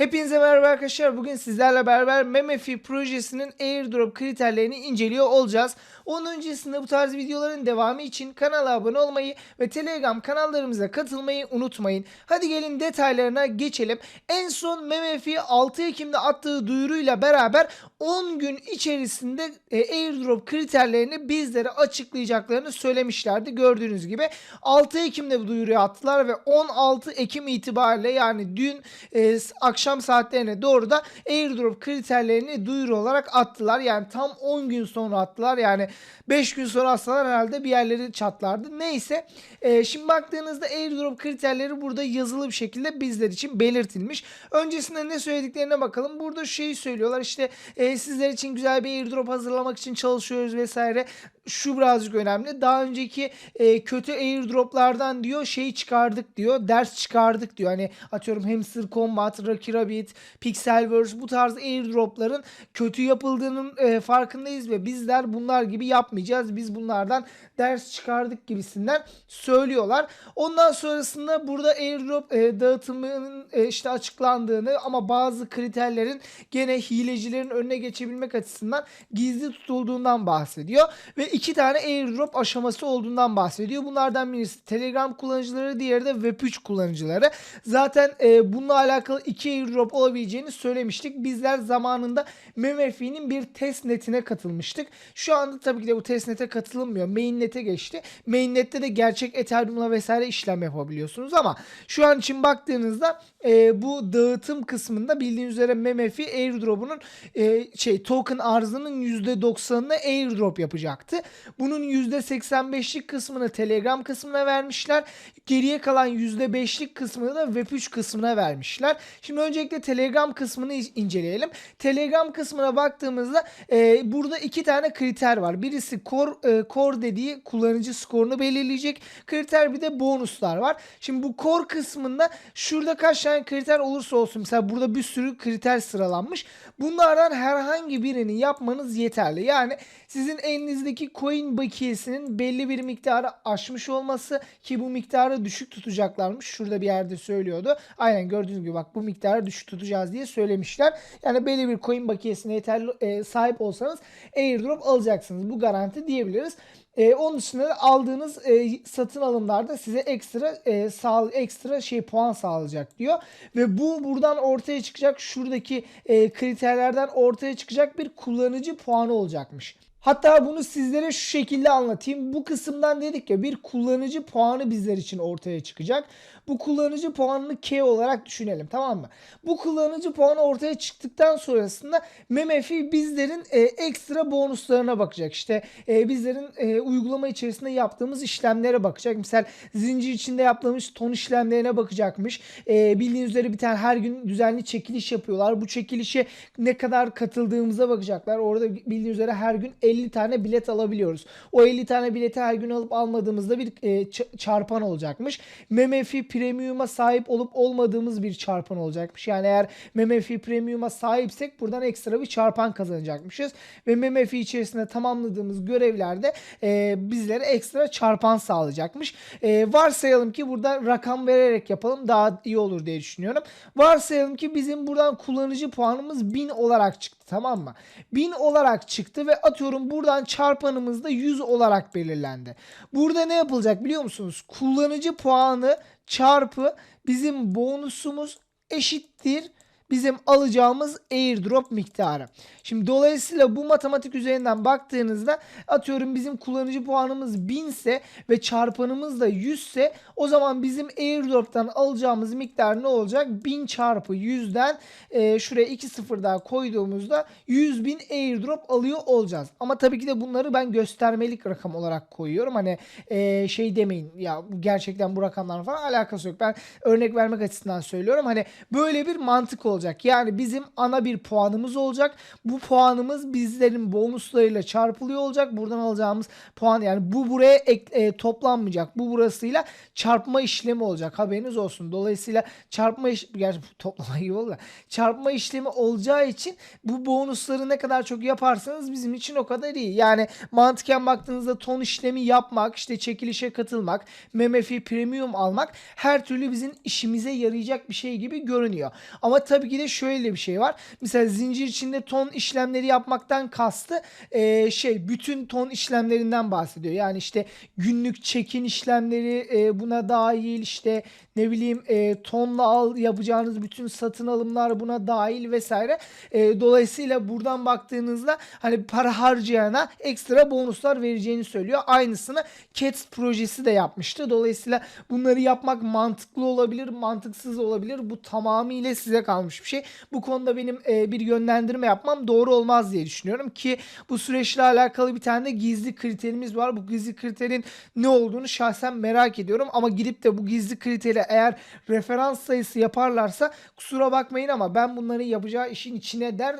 Hepinize merhaba arkadaşlar. Bugün sizlerle beraber Memefi projesinin airdrop kriterlerini inceliyor olacağız. Onun öncesinde bu tarz videoların devamı için kanala abone olmayı ve Telegram kanallarımıza katılmayı unutmayın. Hadi gelin detaylarına geçelim. En son Memefi 6 Ekim'de attığı duyuruyla beraber 10 gün içerisinde e, airdrop kriterlerini bizlere açıklayacaklarını söylemişlerdi. Gördüğünüz gibi 6 Ekim'de bu duyuruyu attılar ve 16 Ekim itibariyle yani dün e, akşam saatlerine doğru da airdrop kriterlerini duyuru olarak attılar. Yani tam 10 gün sonra attılar. Yani 5 gün sonra atsalar herhalde bir yerleri çatlardı. Neyse e, şimdi baktığınızda airdrop kriterleri burada yazılı bir şekilde bizler için belirtilmiş. Öncesinde ne söylediklerine bakalım. Burada şeyi söylüyorlar işte e, sizler için güzel bir airdrop hazırlamak için çalışıyoruz vesaire. Şu birazcık önemli. Daha önceki e, kötü airdroplardan diyor şey çıkardık diyor. Ders çıkardık diyor. Hani atıyorum Hamster Combat, Rocky Rabbit, Pixelverse bu tarz airdropların kötü yapıldığının e, farkındayız ve bizler bunlar gibi yapmayacağız. Biz bunlardan ders çıkardık gibisinden söylüyorlar. Ondan sonrasında burada airdrop e, dağıtımının e, işte açıklandığını ama bazı kriterlerin gene hilecilerin önüne geçebilmek açısından gizli tutulduğundan bahsediyor ve iki tane airdrop aşaması olduğundan bahsediyor. Bunlardan birisi Telegram kullanıcıları, diğeri de Web3 kullanıcıları. Zaten e, bununla alakalı iki airdrop olabileceğini söylemiştik. Bizler zamanında MemeFi'nin bir test netine katılmıştık. Şu anda tabii ki de bu test nete katılınmıyor. Mainnet'e geçti. Mainnet'te de gerçek Ethereum'la vesaire işlem yapabiliyorsunuz ama şu an için baktığınızda e, bu dağıtım kısmında bildiğiniz üzere MemeFi airdrop'unun e, şey token arzının %90'ını airdrop yapacaktı. Bunun %85'lik kısmını Telegram kısmına vermişler. Geriye kalan %5'lik kısmını da Web3 kısmına vermişler. Şimdi öncelikle Telegram kısmını inceleyelim. Telegram kısmına baktığımızda e, burada iki tane kriter var. Birisi core, e, core dediği kullanıcı skorunu belirleyecek kriter bir de bonuslar var. Şimdi bu core kısmında şurada kaç tane kriter olursa olsun mesela burada bir sürü kriter sıralanmış. Bunlardan herhangi birini yapmanız yeterli. Yani sizin elinizdeki coin bakiyesinin belli bir miktarı aşmış olması ki bu miktarı düşük tutacaklarmış. Şurada bir yerde söylüyordu. Aynen gördüğünüz gibi bak bu miktarı düşük tutacağız diye söylemişler. Yani belli bir coin bakiyesine yeterli e, sahip olsanız airdrop alacaksınız. Bu garanti diyebiliriz. E, onun dışında da aldığınız e, satın alımlarda size ekstra e, sağ, ekstra şey puan sağlayacak diyor. Ve bu buradan ortaya çıkacak şuradaki e, kriterlerden ortaya çıkacak bir kullanıcı puanı olacakmış. Hatta bunu sizlere şu şekilde anlatayım. Bu kısımdan dedik ya bir kullanıcı puanı bizler için ortaya çıkacak. Bu kullanıcı puanını K olarak düşünelim tamam mı? Bu kullanıcı puanı ortaya çıktıktan sonrasında Memefi bizlerin e, ekstra bonuslarına bakacak. İşte e, bizlerin e, uygulama içerisinde yaptığımız işlemlere bakacak. Misal zincir içinde yaptığımız ton işlemlerine bakacakmış. E, bildiğiniz üzere bir tane her gün düzenli çekiliş yapıyorlar. Bu çekilişe ne kadar katıldığımıza bakacaklar. Orada bildiğiniz üzere her gün 50 tane bilet alabiliyoruz. O 50 tane bileti her gün alıp almadığımızda bir e, çarpan olacakmış. Memefi Premium'a sahip olup olmadığımız bir çarpan olacakmış. Yani eğer Memefi Premium'a sahipsek buradan ekstra bir çarpan kazanacakmışız. Ve Memefi içerisinde tamamladığımız görevlerde e, bizlere ekstra çarpan sağlayacakmış. E, varsayalım ki burada rakam vererek yapalım daha iyi olur diye düşünüyorum. Varsayalım ki bizim buradan kullanıcı puanımız 1000 olarak çıktı tamam mı? 1000 olarak çıktı ve atıyorum buradan çarpanımız da 100 olarak belirlendi. Burada ne yapılacak biliyor musunuz? Kullanıcı puanı çarpı bizim bonusumuz eşittir bizim alacağımız airdrop miktarı. Şimdi dolayısıyla bu matematik üzerinden baktığınızda atıyorum bizim kullanıcı puanımız 1000 ise ve çarpanımız da 100 ise o zaman bizim airdrop'tan alacağımız miktar ne olacak? 1000 çarpı 100'den e, şuraya 2 sıfır daha koyduğumuzda 100 bin airdrop alıyor olacağız. Ama tabii ki de bunları ben göstermelik rakam olarak koyuyorum. Hani e, şey demeyin ya gerçekten bu rakamlar falan alakası yok. Ben örnek vermek açısından söylüyorum. Hani böyle bir mantık olacak. Yani bizim ana bir puanımız olacak. Bu puanımız bizlerin bonuslarıyla çarpılıyor olacak. Buradan alacağımız puan yani bu buraya ek, e, toplanmayacak. Bu burasıyla çarpma işlemi olacak. Haberiniz olsun. Dolayısıyla çarpma iş gerçi toplama gibi oldu çarpma işlemi olacağı için bu bonusları ne kadar çok yaparsanız bizim için o kadar iyi. Yani mantıken baktığınızda ton işlemi yapmak, işte çekilişe katılmak, MMF premium almak her türlü bizim işimize yarayacak bir şey gibi görünüyor. Ama tabii ki de şöyle bir şey var. Mesela zincir içinde ton işlemleri yapmaktan kastı e, şey bütün ton işlemlerinden bahsediyor. Yani işte günlük çekin işlemleri e, buna dahil işte ne bileyim e, tonla al yapacağınız bütün satın alımlar buna dahil vesaire. E, dolayısıyla buradan baktığınızda hani para harcayana ekstra bonuslar vereceğini söylüyor. Aynısını Cats projesi de yapmıştı. Dolayısıyla bunları yapmak mantıklı olabilir, mantıksız olabilir. Bu tamamıyla size kalmış bir şey. Bu konuda benim e, bir yönlendirme yapmam doğru olmaz diye düşünüyorum ki bu süreçle alakalı bir tane de gizli kriterimiz var. Bu gizli kriterin ne olduğunu şahsen merak ediyorum ama gidip de bu gizli kriteri eğer referans sayısı yaparlarsa kusura bakmayın ama ben bunların yapacağı işin içine der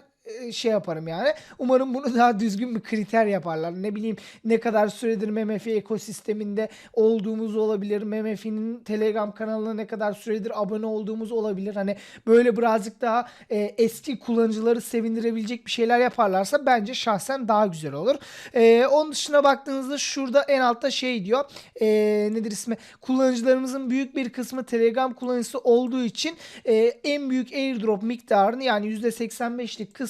şey yaparım yani. Umarım bunu daha düzgün bir kriter yaparlar. Ne bileyim ne kadar süredir MMF ekosisteminde olduğumuz olabilir. MMF'nin Telegram kanalına ne kadar süredir abone olduğumuz olabilir. Hani böyle birazcık daha e, eski kullanıcıları sevindirebilecek bir şeyler yaparlarsa bence şahsen daha güzel olur. E, onun dışına baktığınızda şurada en altta şey diyor. E, nedir ismi? Kullanıcılarımızın büyük bir kısmı Telegram kullanıcısı olduğu için e, en büyük airdrop miktarını yani %85'lik kısmı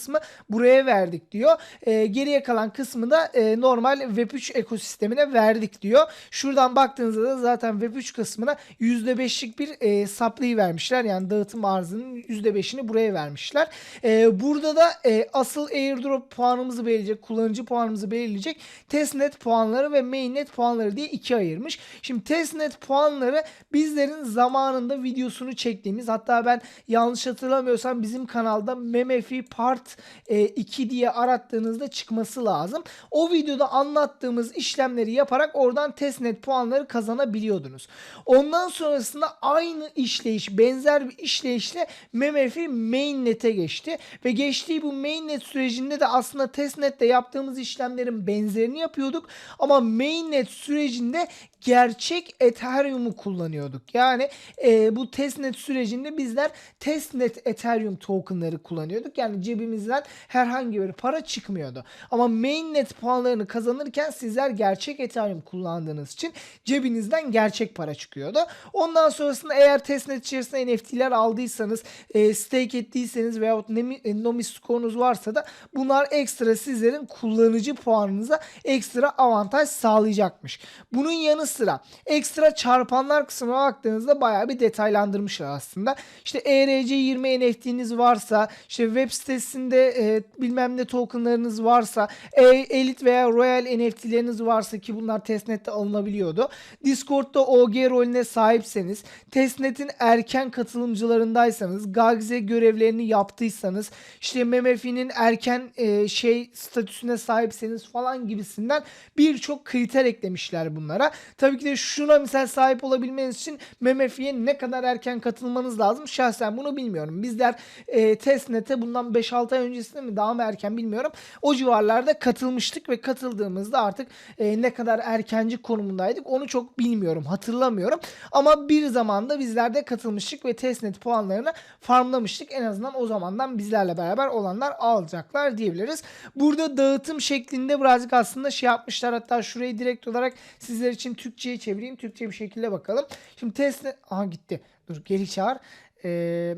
buraya verdik diyor. E, geriye kalan kısmı da e, normal Web3 ekosistemine verdik diyor. Şuradan baktığınızda da zaten Web3 kısmına %5'lik bir e, supply vermişler. Yani dağıtım arzının %5'ini buraya vermişler. E, burada da e, asıl airdrop puanımızı belirleyecek, kullanıcı puanımızı belirleyecek testnet puanları ve mainnet puanları diye ikiye ayırmış. Şimdi testnet puanları bizlerin zamanında videosunu çektiğimiz hatta ben yanlış hatırlamıyorsam bizim kanalda MMF'i Part e, 2 diye arattığınızda çıkması lazım. O videoda anlattığımız işlemleri yaparak oradan testnet puanları kazanabiliyordunuz. Ondan sonrasında aynı işleyiş, benzer bir işleyişle MMF'i mainnet'e geçti ve geçtiği bu mainnet sürecinde de aslında testnet'te yaptığımız işlemlerin benzerini yapıyorduk ama mainnet sürecinde gerçek Ethereum'u kullanıyorduk. Yani e, bu testnet sürecinde bizler testnet Ethereum tokenları kullanıyorduk. Yani cebimizden herhangi bir para çıkmıyordu. Ama mainnet puanlarını kazanırken sizler gerçek Ethereum kullandığınız için cebinizden gerçek para çıkıyordu. Ondan sonrasında eğer testnet içerisinde NFT'ler aldıysanız, e, stake ettiyseniz veyahut nemi- Nomis skorunuz varsa da bunlar ekstra sizlerin kullanıcı puanınıza ekstra avantaj sağlayacakmış. Bunun yanı sıra ekstra çarpanlar kısmına baktığınızda bayağı bir detaylandırmışlar aslında. İşte E ERC20 NFT'niz varsa, işte web sitesinde e, bilmem ne tokenlarınız varsa, e, Elite veya Royal NFT'leriniz varsa ki bunlar testnet'te alınabiliyordu. Discord'da OG rolüne sahipseniz, testnet'in erken katılımcılarındaysanız, Gagze görevlerini yaptıysanız, işte MMF'nin erken e, şey statüsüne sahipseniz falan gibisinden birçok kriter eklemişler bunlara. Tabii ki de şuna misal sahip olabilmeniz için MMF'ye ne kadar erken katılmanız lazım. Şahsen bunu bilmiyorum. Bizler e, testnet'e bundan 5-6 ay öncesinde mi daha mı erken bilmiyorum. O civarlarda katılmıştık ve katıldığımızda artık e, ne kadar erkenci konumundaydık onu çok bilmiyorum. Hatırlamıyorum. Ama bir zamanda bizler de katılmıştık ve testnet puanlarını farmlamıştık. En azından o zamandan bizlerle beraber olanlar alacaklar diyebiliriz. Burada dağıtım şeklinde birazcık aslında şey yapmışlar. Hatta şurayı direkt olarak sizler için Türkçe'ye çevireyim. Türkçe bir şekilde bakalım. Şimdi testnet... Aha gitti. Dur geri çağır. Eee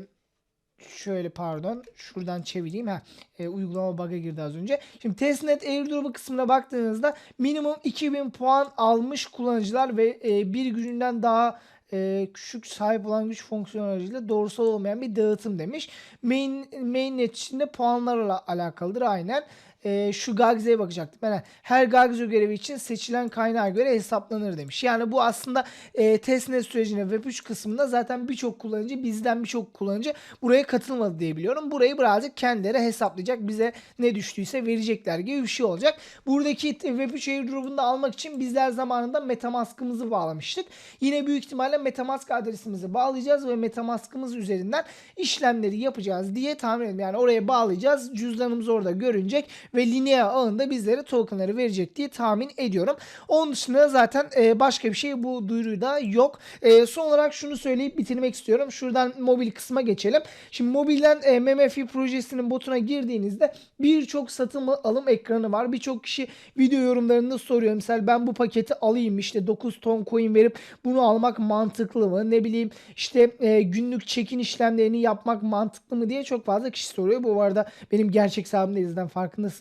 şöyle pardon şuradan çevireyim ha e, uygulama bug'a girdi az önce. Şimdi testnet airdrop'u kısmına baktığınızda minimum 2000 puan almış kullanıcılar ve e, bir gününden daha e, küçük sahip olan güç fonksiyon aracıyla doğrusal olmayan bir dağıtım demiş. Main, mainnet içinde puanlarla alakalıdır aynen. E, şu Gagze'ye bakacaktım. Yani her Gagze görevi için seçilen kaynağa göre hesaplanır demiş. Yani bu aslında e, testnet sürecine Web3 kısmında zaten birçok kullanıcı bizden birçok kullanıcı buraya katılmadı diye biliyorum. Burayı birazcık kendileri hesaplayacak. Bize ne düştüyse verecekler gibi bir şey olacak. Buradaki Web3 airdrop'unu da almak için bizler zamanında Metamask'ımızı bağlamıştık. Yine büyük ihtimalle Metamask adresimizi bağlayacağız ve Metamask'ımız üzerinden işlemleri yapacağız diye tahmin ediyorum. Yani oraya bağlayacağız. Cüzdanımız orada görünecek ve Linea ağında bizlere tokenları verecek diye tahmin ediyorum. Onun dışında zaten e, başka bir şey bu duyuruyu da yok. E, son olarak şunu söyleyip bitirmek istiyorum. Şuradan mobil kısma geçelim. Şimdi mobilden e, MMFI projesinin botuna girdiğinizde birçok satım alım ekranı var. Birçok kişi video yorumlarında soruyor. Mesela ben bu paketi alayım işte 9 ton coin verip bunu almak mantıklı mı? Ne bileyim işte e, günlük çekin işlemlerini yapmak mantıklı mı diye çok fazla kişi soruyor. Bu arada benim gerçek hesabımda izleden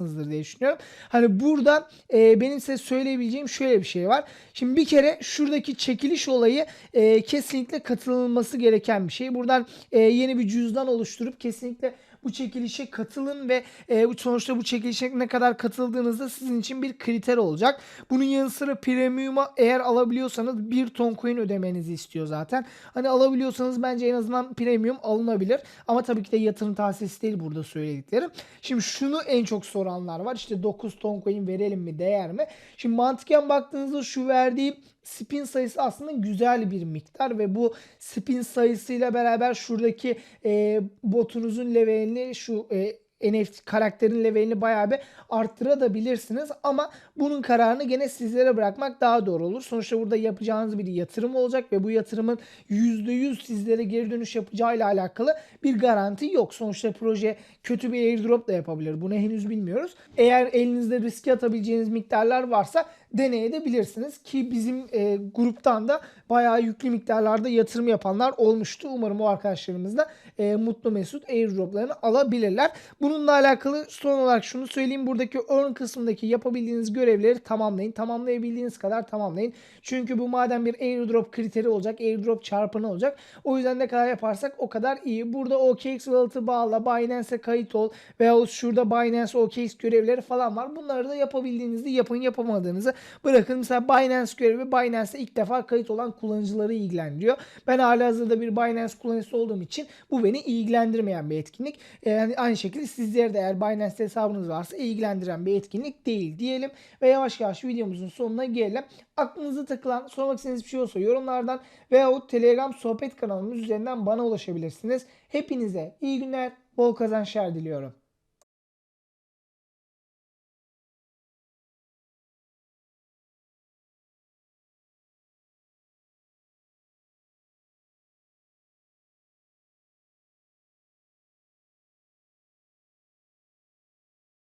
farkındasınızdır diye düşünüyorum. Hani burada e, benim size söyleyebileceğim şöyle bir şey var. Şimdi bir kere şuradaki çekiliş olayı e, kesinlikle katılılması gereken bir şey. Buradan e, yeni bir cüzdan oluşturup kesinlikle bu çekilişe katılın ve e, sonuçta bu çekilişe ne kadar katıldığınızda sizin için bir kriter olacak. Bunun yanı sıra premium'a eğer alabiliyorsanız 1 ton coin ödemenizi istiyor zaten. Hani alabiliyorsanız bence en azından premium alınabilir. Ama tabii ki de yatırım tavsiyesi değil burada söylediklerim. Şimdi şunu en çok soranlar var. İşte 9 ton coin verelim mi değer mi? Şimdi mantıken baktığınızda şu verdiğim spin sayısı aslında güzel bir miktar ve bu spin sayısıyla beraber şuradaki e, botunuzun levelini şu e, NFT karakterin levelini bayağı bir arttırabilirsiniz ama bunun kararını gene sizlere bırakmak daha doğru olur. Sonuçta burada yapacağınız bir yatırım olacak ve bu yatırımın %100 sizlere geri dönüş yapacağıyla alakalı bir garanti yok. Sonuçta proje kötü bir airdrop da yapabilir. Bunu henüz bilmiyoruz. Eğer elinizde riske atabileceğiniz miktarlar varsa deneyebilirsiniz ki bizim e, gruptan da bayağı yüklü miktarlarda yatırım yapanlar olmuştu. Umarım o arkadaşlarımız da e, mutlu mesut airdroplarını alabilirler. Bununla alakalı son olarak şunu söyleyeyim. Buradaki earn kısmındaki yapabildiğiniz görevleri tamamlayın. Tamamlayabildiğiniz kadar tamamlayın. Çünkü bu madem bir airdrop kriteri olacak, airdrop çarpanı olacak. O yüzden ne kadar yaparsak o kadar iyi. Burada OKX Wallet'ı bağla, Binance'e kayıt ol veyahut şurada Binance OKX görevleri falan var. Bunları da yapabildiğinizde yapın yapamadığınızı bırakın. Mesela Binance görevi Binance'e ilk defa kayıt olan kullanıcıları ilgilendiriyor. Ben halihazırda bir Binance kullanıcısı olduğum için bu beni ilgilendirmeyen bir etkinlik. Ee, Yani aynı şekilde sizlere de eğer Binance hesabınız varsa ilgilendiren bir etkinlik değil diyelim. Ve yavaş yavaş videomuzun sonuna gelelim. Aklınıza takılan, sormak istediğiniz bir şey olsa yorumlardan veyahut Telegram sohbet kanalımız üzerinden bana ulaşabilirsiniz. Hepinize iyi günler, bol kazançlar diliyorum.